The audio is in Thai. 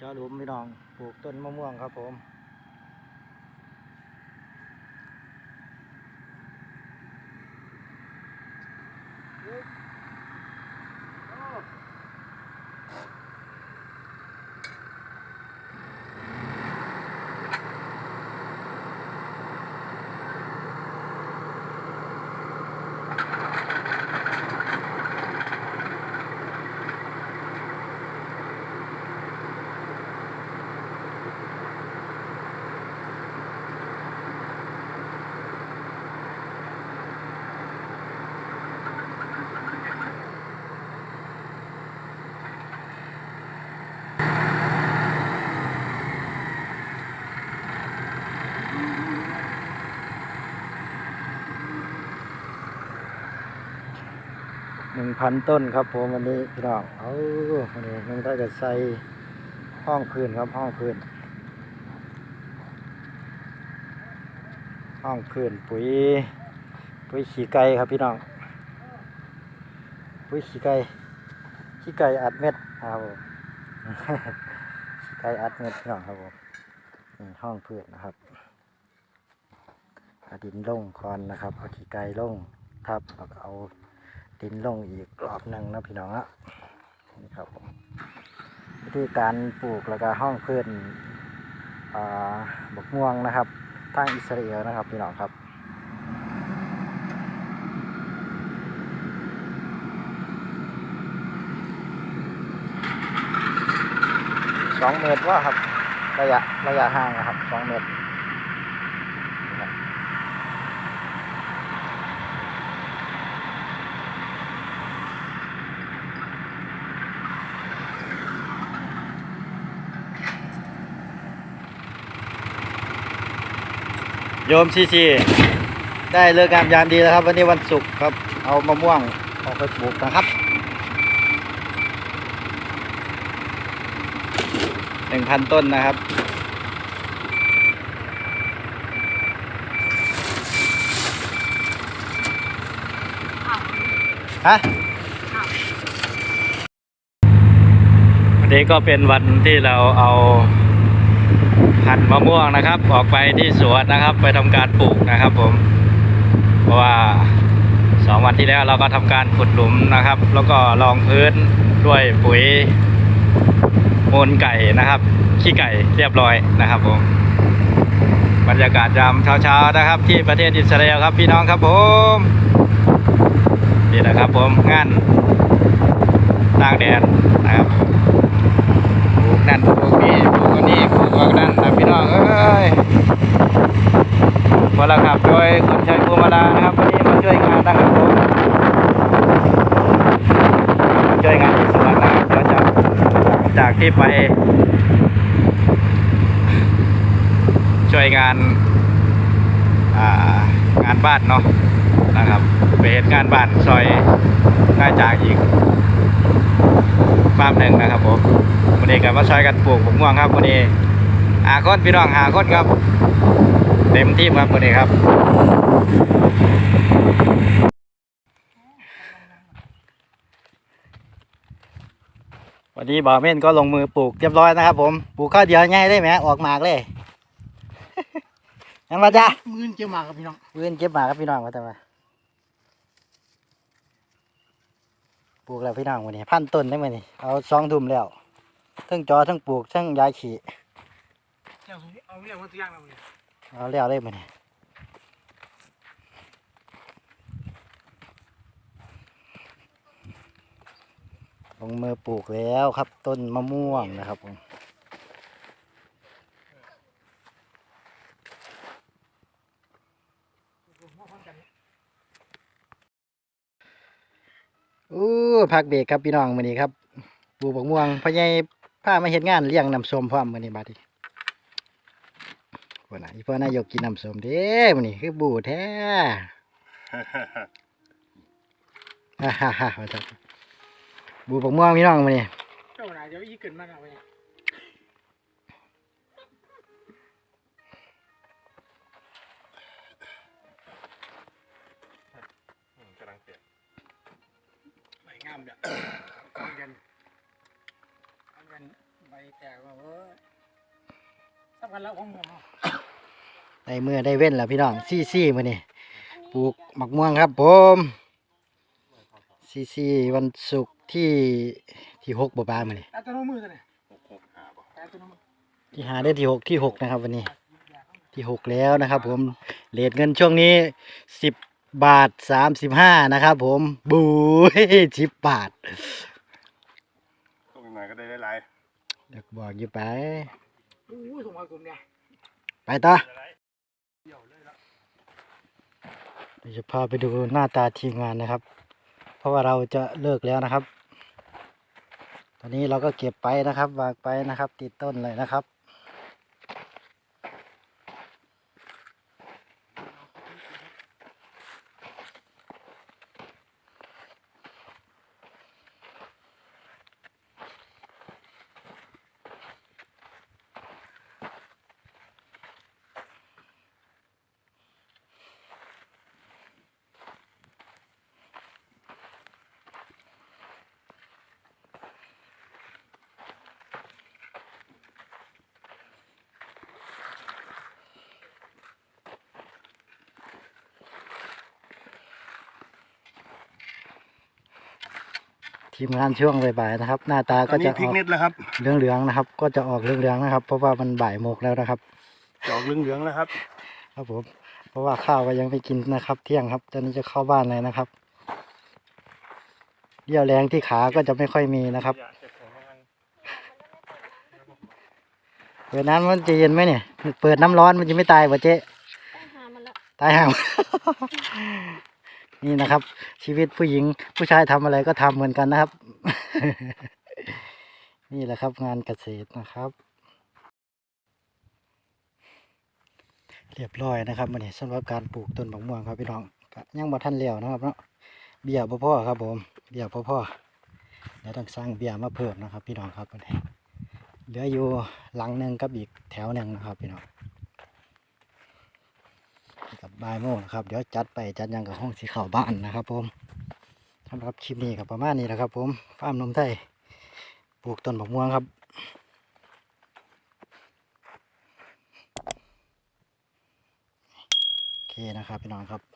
เจาะหลุมพี่น้องปลูกต้นมะม่วงครับผม หนึ่งพันต้นครับผมวันนี้พี่น้องเอาวันนี้ยังได้กับใส่ห้องพื้นครับห้องพื้น ห้องพื้นปุ๋ยปุ๋ยขี้ไก่ครับพี่น้องปุ๋ยขี้ไก่ขี้ไก่อัดเม็ดครับผมขี้ไก่อัดเม็ดพี่น้องครับผมห้องพื้นนะครับอดินลงคอนนะครับเอาขี้ไก่ลงทับแล้วก็เอา ดินลงอีกรอบหนึ่งนะพี่น้องอะนี่ครับผมวิธีการปลูกแล้วก็ห้องพื้นอ่าบกม่วงนะครับทางอิสราเอลนะครับพี่น้องครับสองเมตรว่าครับระยะระยะห่างนะครับสองเมตร โยมซีซีได้เลิกงามยามดีแล้วครับ วันนี้วันศุกร์ครับ เอามะม่วงออกไปปลูกนะครับหนึ่งพันต้นนะครับ ฮะวันนี้ก็เป็นวันที่เราเอา พันธุ์มะม่วงนะครับ ออกไปที่สวนนะครับ ไปทำการปลูกนะครับ ผม เพราะว่าสองวันที่แล้วเราก็ทำการขุดหลุมนะครับ แล้วก็รองพื้นด้วยปุ๋ยมูลไก่นะครับขี้ไก่เรียบร้อยนะครับผมบรรยากาศยามเช้าๆนะครับ ที่ประเทศอิสราเอลครับพี่น้องครับผมนี่นะครับผมงานตากแดดนะครับ ปลูกนั่นปลูกนี่ปลูกอันนี้ปลูกอันนั้นนะพี่น้องเอ้ยมาแล้วครับ โดยคุณชัยภูมิลานะครับวันนี้มาช่วยงานนะครับผมช่วยงานที่สวนนะครับเดี๋ยวจะจากที่ไป ช่วยงานางานบ้านเนาะนะครับไปเหตุงานบ้านซอยน่าจากอีกฟาร์มหนึ่งนะครับผมวันนี้ก็มาช่วยกันปลูกผมม่วงครับวันนี้หาคนพี่น้องหาคนครับ เต็มที่ครับวันนี้ครับ วันนี้บ่าวเม่นก็ลงมือปลูกเรียบร้อยนะครับ ผมปลูกข้าวเดียวง่ายได้ไหมออกหมากเลยงั้นมาจ้ามือนเจียวหมากครับพี่น้องเพื่อนเก็บหมากครับพี่น้องมาแต่ว่าปลูกแล้วพี่น้องวันนี้พันต้นได้ไหมนี่เอาสองดุมแล้วทั้งจอทั้งปลูกทั้งยายขี่เอาเอาเรียกว่าตัวอย่างเราเลย เอาแล้วได้ไหมนี่ลงมือปลูกแล้วครับ ต้นมะม่วงนะครับผมอู้พักเบรกครับพี่น้องมือนี้ครับปลูกบักม่วงพ่อใหญ่พามาเฮ็ดงานเลี้ยงน้ำส้มพร้อมมือนี้บัดนี้ พ่อน่ะอีพ่อนายกกินน้ำส้มเด้มื้อนี้คือบูแท้ฮ่าฮ่าฮ่าว่าจังบูบักม่วงพี่น้องมื้อนี้เจ้าหน้าจะอีเกินมากเอาไปกำลังเปลี่ยนใบงามเด้อเอากันเอากันใบแต่ว่าเออสำคัญแล้วของผมเอา ได้มือได้เว้นแล้วพี่น้องซี่ซี่มื้อนี้ปลูกหมักม่วงครับผมซี่ซี่วันศุกร์ที่ที่หกบ่บามื้อนี้แต่ตัวน้องมือตัวเนี่ยหกหกห้าบ่แต่ตัวน้องมือที่หาได้ที่หกที่หกนะครับวันนี้ ที่หกแล้วนะครับ ผมเลทเงินช่วงนี้สิบบาทสามสิบห้านะครับ ผมบูยสิบบาทต้องยังไงก็ได้หลายเดี๋ยวบอกอยู่ไปอู้ยส่งมากลุ่มเนี่ยไปต่อเดี๋ยว จะพาไปดูหน้าตาทีมงานนะครับ เพราะว่าเราจะเลิกแล้วนะครับ ตอนนี้เราก็เก็บไปนะครับ วางไปนะครับ ติดต้นเลยนะครับ ทีมงานช่วงบ่ายๆนะครับ หน้าตาๆตอก็นนี้จะพริอกอกนิดแล้วครับเหลืองๆนะครับ ก็จะออกเหลืองๆนะครับ เพราะว่ามันบ่ายโมงแล้วนะครับจะออกเหลืองๆแล้วครับ ครับผม เพราะว่าข้าวก็ยังไม่กินนะครับ เที่ยงครับ ตอนนี้จะเข้าบ้านเลยนะครับเรี่ยวแรงที่ขาก็จะไม่ค่อยมีนะครับเปิดน้ำมันจะเย็นไหมเนี่ย เปิดน้ำร้อนมันจะไม่ตายป่ะเจ๊หามันละตายห่าง นี่นะครับ ชีวิตผู้หญิงผู้ชายทำอะไรก็ทำเหมือนกันนะครับ นี่แหละครับงานเกษตรนะครับ เรียบร้อยนะครับมันนี้สำหรับการปลูกต้นมะม่วงครับพี่น้องยังบ่ทันเลี้ยวนะครับเนาะเบี้ยบ่พ่อครับ ผมเบี้ยบ่พ่อเดี๋ยวต้องสร้างเบี้ยมาเพิ่มนะครับ พี่น้องครับมันนี้เหลืออยู่หลังหนึ่งกับอีกแถวหนึ่งนะครับพี่น้อง กับบ่ายโมงนะครับ เดี๋ยวจัดไปจัดยังกับห้องสีขาวบ้านนะครับ ผมสำหรับคลิปนี้กับประมาณนี้แหละครับ ผมฟาร์มนมไทยปลูกต้นมะม่วงครับโอเคนะครับพี่น้องครับ